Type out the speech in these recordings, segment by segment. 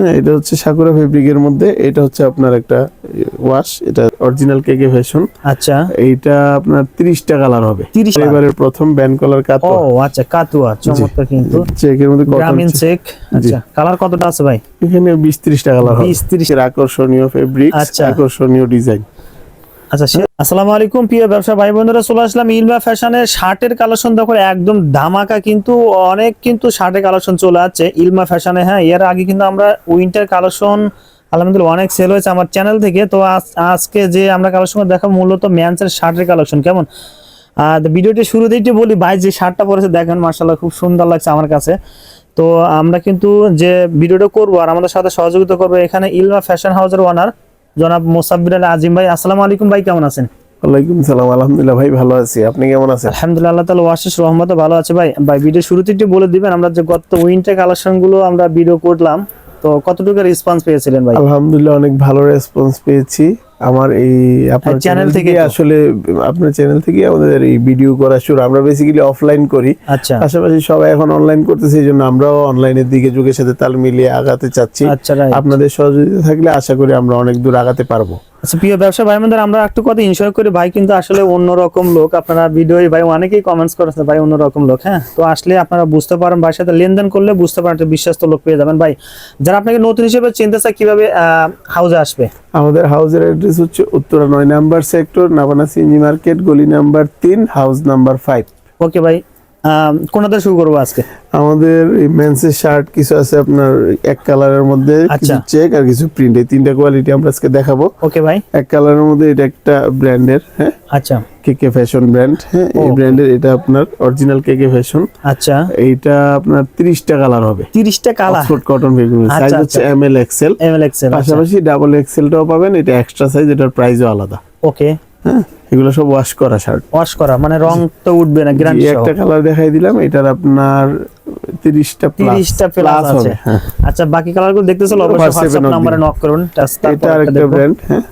হ্যাঁ এটা হচ্ছে সাকুরা ফেব্রিকের মধ্যে। এটা হচ্ছে আপনার একটা ওয়াশ এটা অরিজিনাল কেকে ফ্যাশন আচ্ছা। এইটা আপনার তিরিশটা কালার হবে। 30 এবারে প্রথম ব্যান্ড কলার ও কাতো আচ্ছা কাতুয়া চমৎকার কিন্তু। চেকের মধ্যে গ্রামীণ চেক আচ্ছা কালার কতটা আছে ভাই? এখানে বিশ ত্রিশটা কালার হবে। 20 30 এর আকর্ষণীয় ফেব্রিক আচ্ছা। আকর্ষণীয় ডিজাইন আচ্ছা আলাইকুম ভাই চলে আসলাম শার্টের কালেকশন। দেখো একদম ধামাকা কিন্তু, অনেক কিন্তু শার্টের কালেকশন চলে হ্যাঁ এর আগে কিন্তু আমরা উইন্টার কালেকশন, আলহামদুলিল্লাহ অনেক সেল হয়েছে আমার চ্যানেল থেকে। তো আজ- আজকে যে আমরা কালেকশন দেখাবো মূলত ম্যান্সের শার্টের কালেকশন, কেমন? আর ভিডিওটি শুরুতেই একটু বলি, ভাই, যে শার্টটা পরেছে, দেখেন মার্শাল্লাহ খুব সুন্দর লাগছে আমার কাছে। তো আমরা কিন্তু যে ভিডিওটা করব, আর আমাদের সাথে সহযোগিতা করব এখানে ইলমা ফ্যাশন হাউসের ওনার জনাব মোসাব্বির আলী আজিম ভাই আসসালামু আলাইকুম ভাই কেমন আছেন? ওয়ালাইকুম সালাম আলহামদুলিল্লাহ ভাই ভালো আছি। আপনি কেমন আছেন? আলহামদুলিল্লাহ আল্লাহ তালা ওয়াশিস রহমতে ভালো আছে ভাই। ভাই ভিডিও শুরুতে একটু বলে দিবেন আমরা যে গত উইন্টার কালেকশনগুলো আমরা ভিডিও করলাম তো কতটুকু রেসপন্স পেয়েছিলেন ভাই? আলহামদুলিল্লাহ অনেক ভালো রেসপন্স পেয়েছি। আমার এই আপনার চ্যানেল থেকে আসলে আপনার চ্যানেল থেকে আমাদের এই ভিডিও করা শুরু। আমরা বেসিক্যালি অফলাইন করি। আচ্ছা। পাশাপাশি সবাই এখন অনলাইন করতেছে এই জন্য আমরাও অনলাইনের দিকে যুগের সাথে তাল মিলিয়ে আগাতে চাচ্ছি। আচ্ছা আপনাদের সহযোগিতা থাকলে আশা করি আমরা অনেক দূর আগাতে পারব। আচ্ছা প্রিয় ব্যবসা ভাই আমাদের আমরা একটু কথা ইনশয় করি। ভাই কিন্তু আসলে অন্যরকম লোক। আপনারা ভিডিও ভাই অনেকেই কমেন্টস করেছে ভাই অন্যরকম লোক হ্যাঁ? তো আসলে আপনারা বুঝতে পারেন ভাইয়ের সাথে লেনদেন করলে বুঝতে পারেন বিশ্বস্ত লোক পেয়ে যাবেন। ভাই যারা আপনাকে নতুন হিসেবে চিনতে চায় কীভাবে হাউসে আসবে? আমাদের হাউসের অ্যাড্রেস হচ্ছে উত্তরা নয় নাম্বার সেক্টর নাবানা সিঞ্জি মার্কেট গলি নাম্বার তিন হাউস নাম্বার ফাইভ ওকে ভাই কোনটা শুরু করব আজকে? আমাদের মেন্সের শার্ট কিছু আছে আপনার এক কালারের মধ্যে কিছু আচ্ছা। চেক আর কিছু প্রিন্ট এই তিনটা কোয়ালিটি আমরা আজকে দেখাবো। ওকে ভাই। এক কালারের মধ্যে এটা একটা ব্র্যান্ডের হ্যাঁ? আচ্ছা। কেকে ফ্যাশন ব্র্যান্ড হ্যাঁ? এই ব্র্যান্ডের এটা আপনার অরিজিনাল কেকে ফ্যাশন আচ্ছা। এইটা আপনার তিরিশটা কালার হবে। তিরিশটা colour Oxford cotton fabric size. হচ্ছে M L XL M L XL পাশাপাশি ডাবল এক্সেলটাও পাবেন এটা এক্সট্রা সাইজ এটার প্রাইসও আলাদা। ওকে। হ্যাঁ? এগুলো সব ওয়াশ করা শার্ট ওয়াশ করা মানে রং তো উঠবে না গ্যারান্টি একটা কালার দেখাই দিলাম এটার আপনার তিরিশটা প্লাস 30টা প্লাস আছে। আচ্ছা বাকি কালারগুলো দেখতেছো অবশ্যই WhatsApp-এ হোয়াটসঅ্যাপ নম্বরে নক করুন এটা আরেকটা ব্র্যান্ড হ্যাঁ।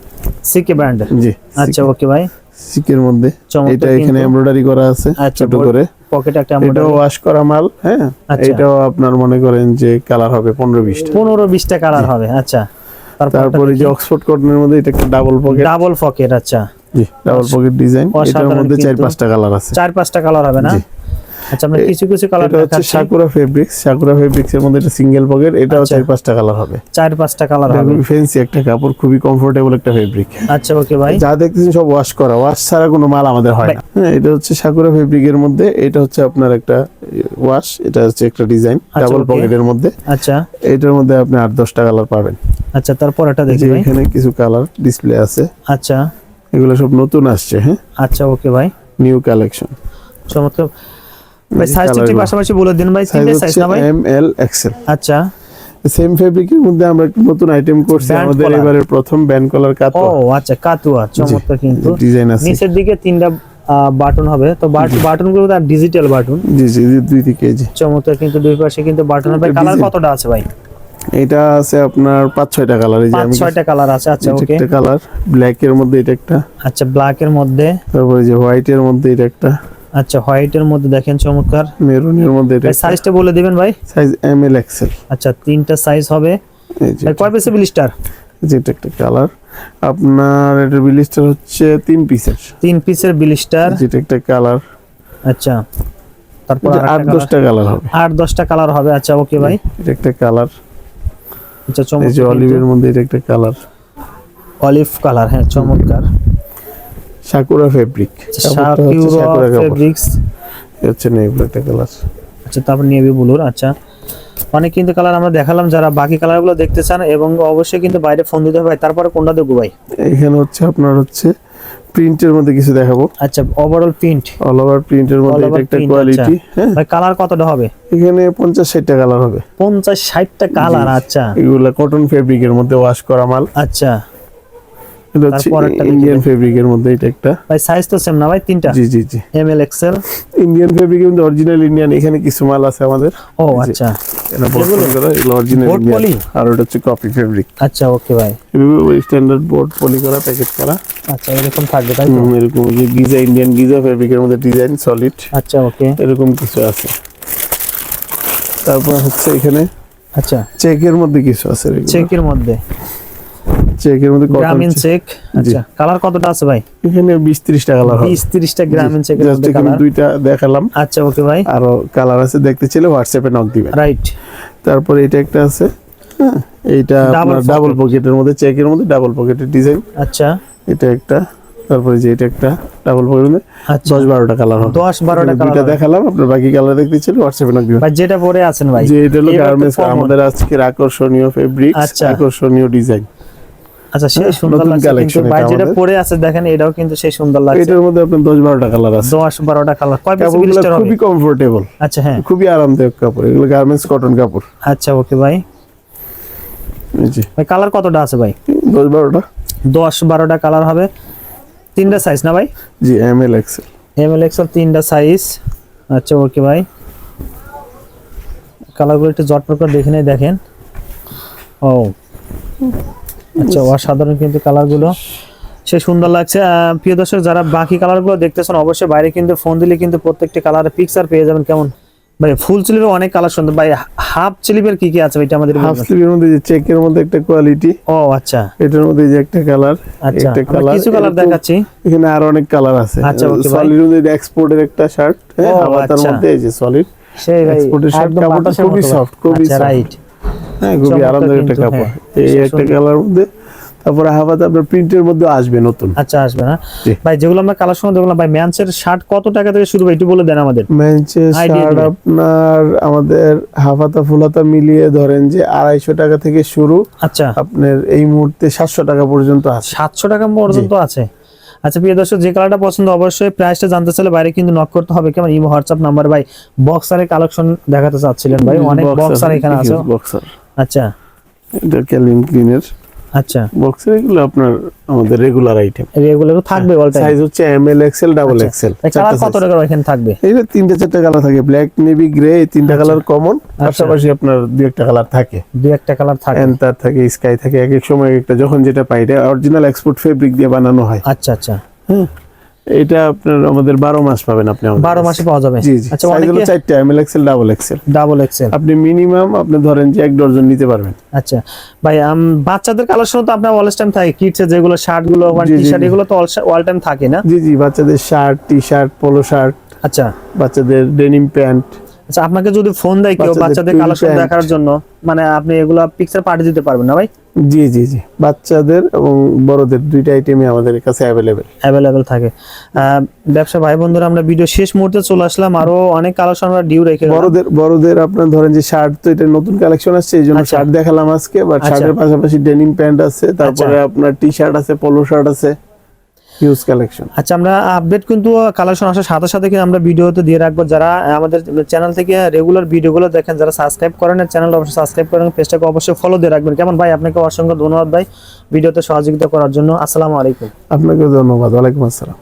সিকে ব্র্যান্ড জি আচ্ছা ওকে ভাই সিকের মধ্যে। এটা এখানে। এমব্রয়ডারি করা আছে ছোট করে। পকেটে একটা এটাও ওয়াশ করা মাল হ্যাঁ। আচ্ছা। এটাও আপনার মনে করেন যে কালার হবে পনেরো বিশটা। পনেরো বিশটা কালার হবে আচ্ছা। তারপরে যে অক্সফোর্ড কটনের মধ্যে এটা একটা ডাবল পকেট ডাবল পকেট আচ্ছা। জি। ডাবল পকেট ডিজাইন এটার মধ্যে চার পাঁচটা কালার আছে। চার পাঁচটা কালার হবে না? আচ্ছা আমরা কিছু কিছু কালার এটা হচ্ছে সাকুরা ফেব্রিক্স সাকুরা ফেব্রিক্স এর মধ্যে এটা সিঙ্গেল পকেট এটাও আচ্ছা। চার পাঁচটা কালার হবে। চার পাঁচটা কালার হবে। ফ্যান্সি একটা কাপড় খুবই কমফোর্টেবল একটা ফেব্রিক আচ্ছা ওকে ভাই যা দেখতেছেন সব ওয়াশ করা। ওয়াশ ছাড়া কোনো মাল আমাদের হয় না। হ্যাঁ এটা হচ্ছে সাকুরা ফেব্রিকের মধ্যে এটা হচ্ছে আপনার একটা ওয়াশ এটা হচ্ছে একটা ডিজাইন ডাবল. পকেটের মধ্যে। আচ্ছা। এটার মধ্যে আপনি আট দশটা কালার পাবেন। আচ্ছা তারপর এটা দেখি এখানে কিছু কালার ডিসপ্লে আছে। আচ্ছা। এগুলো সব নতুন আসছে হ্যাঁ? আচ্ছা ওকে ভাই নিউ কালেকশন চমৎকার। ভাই এই সাইজ একটু পাশাপাশি বলে দিন ভাই তিনটে সাইজ না ভাই? এম এল এক্সেল আচ্ছা। সেম ফেব্রিকের মধ্যে আমরা একটা নতুন আইটেম করছি আমাদের এবারে প্রথম ব্যান্ড কলার ও কাতো আচ্ছা কাতুয়া চমৎকার কিন্তু। ডিজাইন আছে। নিচের দিকে তিনটা বাটন হবে তো বাটনগুলো তার ডিজিটাল বাটন জি জি জি, দুই দিকে যে চমৎকার কিন্তু দুই পাশে কিন্তু বাটন হবে। কালার কতটা আছে ভাই? এটা আছে আপনার পাঁচ ছয়টা কালার এই যে আমি ছয়টা কালার আছে আচ্ছা ওকে একটা কালার ব্ল্যাক এর মধ্যে এটা একটা। আচ্ছা ব্ল্যাক এর মধ্যে। তারপরে যে হোয়াইট এর মধ্যে এটা একটা। আচ্ছা হোয়াইট এর মধ্যে দেখেন চমৎকার। মেরুন এর মধ্যে এটা সাইজটা বলে দিবেন ভাই। সাইজ এম এল এক্সেল আচ্ছা তিনটা সাইজ হবে। কয় পিসে ব্লিস্টার যেটা একটা কালার আপনার এটা বিলিস্টার হচ্ছে তিন পিসের তিন পিসের ব্লিস্টার যেটা একটা কালার আচ্ছা তারপর আট দশটা কালার হবে। আট দশটা কালার হবে আচ্ছা ওকে ভাই। এটা একটা কালার আচ্ছা এই যে অলিভের মধ্যে এটা একটা কালার। অলিভ কালার হ্যাঁ চমৎকার। Sakura fabric. Sakura fabrics. হচ্ছে নেভি একটা কালার। আচ্ছা তারপর নেভি ব্লুর আচ্ছা। অনেক কিন্তু কালার আমরা দেখালাম যারা বাকি কালারগুলো দেখতে চান এবং অবশ্যই কিন্তু বাইরে ফোন দিতে হবে তারপরে কোনটা দেখব ভাই? এখানে হচ্ছে আপনার হচ্ছে প্রিন্টের মধ্যে কিছু দেখাবো। আচ্ছা ওভারঅল প্রিন্ট অল ওভার প্রিন্টের মধ্যে এটা একটা কোয়ালিটি হ্যাঁ। ভাই কালার কতটা হবে? এখানে পঞ্চাশ ষাটটা কালার হবে। পঞ্চাশ ষাটটা কালার আচ্ছা। এগুলা কটন ফেব্রিকের মধ্যে ওয়াশ করা মাল। আচ্ছা। এটা হচ্ছে ইন্ডিয়ান ফেব্রিকের মধ্যে এটা একটা। ভাই সাইজ তো সেম না ভাই তিনটা? জি জি জি। এম এল এক্সেল ইন্ডিয়ান ফেব্রিকের মধ্যে অরিজিনাল ইন্ডিয়ান এখানে কিছু মাল আছে আমাদের। ও আচ্ছা। এটা বোর্ড করা এগুলো অরিজিনাল Board ইন্ডিয়ান আর ওটা হচ্ছে কপি ফেব্রিক আচ্ছা ওকে ভাই এভাবে ওই স্ট্যান্ডার্ড বোর্ড পলি করা প্যাকেট করা। আচ্ছা এরকম থাকবে তাই তো? এরকম যে গিজা ইন্ডিয়ান গিজা ফেব্রিকের মধ্যে ডিজাইন সলিড আচ্ছা ওকে এরকম কিছু আছে। তারপর হচ্ছে এখানে আচ্ছা। চেকের মধ্যে কিছু আছে। চেকের মধ্যে। চেকের মধ্যে গ্রামীণ চেক আচ্ছা কালার কতটা আছে ভাই? এখানে বিশ ত্রিশটা কালার হবে। বিশ তিরিশটা গ্রামীণ চেকের Just মধ্যে কালার দুইটা দেখালাম। আচ্ছা ওকে ভাই। আরও কালার আছে দেখতে চাইলে হোয়াটসঅ্যাপে নক দিবেন। রাইট তারপরে এটা একটা আছে হ্যাঁ এইটা আপনার ডাবল পকেটের মধ্যে চেকের মধ্যে ডাবল পকেটের ডিজাইন আচ্ছা। এটা একটা তারপরে যে এটা একটা ডাবল মধ্যে আচ্ছা। দশ বারোটা কালার হবে। দশ বারোটা কালার দেখালাম আপনার বাকি কালার দেখতে চাইলে হোয়াটসঅ্যাপে নক দিবেন। ভাই যেটা পরে আছেন ভাই। যে এটা হলো গার্মেন্টস আমাদের আজকের আকর্ষণীয় ফেব্রিক আচ্ছা। আকর্ষণীয় ডিজাইন আচ্ছা সেই হ্যাঁ, সুন্দর ভাই যেটা পরে আছে দেখেন এটাও কিন্তু সেই সুন্দর লাগছে। এটার মধ্যে আপনার দশ বারোটা কালার আছে। দশ বারোটা কালার কয় পিস কাপড়গুলো হবে খুবই কমফোর্টেবল আচ্ছা হ্যাঁ। খুবই আরামদায়ক কাপড়। এগুলো গার্মেন্টস কটন কাপড়। আচ্ছা ওকে ভাই। ভাই কালার কতটা আছে ভাই? দশ বারোটা। দশ বারোটা কালার হবে। তিনটা সাইজ না ভাই? জি M L XL M L XL তিনটা সাইজ আচ্ছা ওকে ভাই। কালারগুলো একটু জটপট করে দেখে নেই দেখেন। ও। আচ্ছা অসাধারণ কিন্তু কালারগুলো। সে সুন্দর লাগছে। প্রিয় দর্শক যারা বাকি কালারগুলো দেখতেছেন অবশ্যই বাইরে কিন্তু ফোন দিলে কিন্তু প্রত্যেকটি কালারের পিকচার পেয়ে যাবেন। কেমন? ভাই ফুল স্লিভের অনেক কালার সুন্দর। ভাই হাফ স্লিভের কি কি আছে এটা আমাদের হাফ? স্লিভের মধ্যে যে চেকের মধ্যে একটা কোয়ালিটি ও আচ্ছা। এটার মধ্যে যে একটা কালার আচ্ছা একটা কালার কিছু কালার দেখাচ্ছি। এখানে আরও অনেক কালার আছে। আচ্ছা। সলিড মধ্যে এক্সপোর্টের একটা শার্ট হ্যাঁ তার আচ্ছা। মধ্যে এই যে সলিড সেই ভাই এক্সপোর্টের শার্ট কাপড়টা খুবই সফট খুবই আচ্ছা soft। রাইট হ্যাঁ খুবই আরামদায়ক একটা কাপড়। হ্যাঁ। এই একটা কালার মধ্যে তারপরে হাফাতে আপনার প্রিন্টের মধ্যে আসবে নতুন। আচ্ছা আসবে না? ভাই যেগুলো আমরা কালার সময় দেখলাম ভাই ম্যানসের শার্ট কত টাকা থেকে শুরু একটু বলে দেন আমাদের। Idea শার্ট আপনার আমাদের হাফাতা ফুলাতা মিলিয়ে ধরেন যে আড়াইশো টাকা থেকে শুরু। আচ্ছা। আপনার এই মুহূর্তে সাতশো টাকা পর্যন্ত আছে। সাতশো টাকা পর্যন্ত আছে। আচ্ছা প্রিয় দর্শক যে কালারটা পছন্দ অবশ্যই প্রাইসটা জানতে চাইলে বাইরে কিন্তু নক করতে হবে। কেমন? ইমো হোয়াটসঅ্যাপ নাম্বার ভাই বক্সারের কালেকশন দেখাতে চাচ্ছিলেন ভাই। অনেক বক্সার এখানে আছে। বক্সার আচ্ছা। এটা ক্যালিন ক্লিনের আচ্ছা। বক্সার এগুলো আপনার আমাদের রেগুলার আইটেম এগুলো থাকবে অল টাইম সাইজ হচ্ছে M L XL double XL colour কত টাকা এখানে থাকবে? এইটা তিনটা চারটা কালার থাকে। ব্ল্যাক নেভি গ্রে এই তিনটা কালার কমন পাশাপাশি আপনার দুই একটা কালার থাকে। দুই একটা কালার থাকে। এন্টার থাকে স্কাই থাকে এক এক সময় একটা যখন যেটা পাই এটা অরিজিনাল এক্সপোর্ট ফেব্রিক দিয়ে বানানো হয়। আচ্ছা আচ্ছা। হ্যাঁ। এটা আপনার আমাদের বারো মাস পাবেন আপনি আমাদের বারো কাছে। মাসে পাওয়া যাবে? আচ্ছা অনেকে চারটা XL double XL double XL আপনি মিনিমাম আপনি ধরেন যে এক ডর্জন নিতে পারবেন। আচ্ছা ভাই বাচ্চাদের কালেকশন তো আপনার অল টাইম থাকে। কিডস যেগুলো শার্টগুলো টি-শার্ট এগুলো তো অল টাইম থাকে না? জি জি বাচ্চাদের shirt T shirt polo shirt আচ্ছা। বাচ্চাদের ডেনিম প্যান্ট আচ্ছা আপনাকে যদি ফোন দেয় কেউ বাচ্চাদের কালেকশন দেখার জন্য মানে আপনি এগুলো পিকচার পাঠিয়ে দিতে পারবেন না ভাই জি জি জি বাচ্চাদের এবং বড়দের দুইটা আইটেমই আমাদের কাছে অ্যাভেলেবেল অ্যাভেলেবেল থাকে ব্যবসা ভাই বন্ধুরা আমরা ভিডিও শেষ মুহূর্তে চলে আসলাম আরও অনেক কালেকশন আমরা ডিউ রেখে। বড়দের বড়দের আপনার ধরেন যে শার্ট তো এটা নতুন কালেকশন আসছে এই জন্য আচ্ছা। শার্ট দেখালাম আজকে বাট আচ্ছা। শার্টের পাশাপাশি ডেনিম প্যান্ট আছে তারপরে আচ্ছা। আপনার টি শার্ট আছে পলো শার্ট আছে হিউজ কালেকশন আচ্ছা আমরা আপডেট কিন্তু কালেকশন আসার সাথে সাথে কিন্তু আমরা ভিডিওতে দিয়ে রাখব। যারা আমাদের চ্যানেল থেকে রেগুলার ভিডিওগুলো দেখেন যারা সাবস্ক্রাইব করেন চ্যানেল অবশ্যই সাবস্ক্রাইব করেন পেজটাকে অবশ্যই ফলো দিয়ে রাখবেন। কেমন ভাই আপনাকে অসংখ্য ধন্যবাদ ভাই ভিডিওতে সহযোগিতা করার জন্য। আসসালামু আলাইকুম। আপনাকে ধন্যবাদ। ওয়ালাইকুম আসসালাম।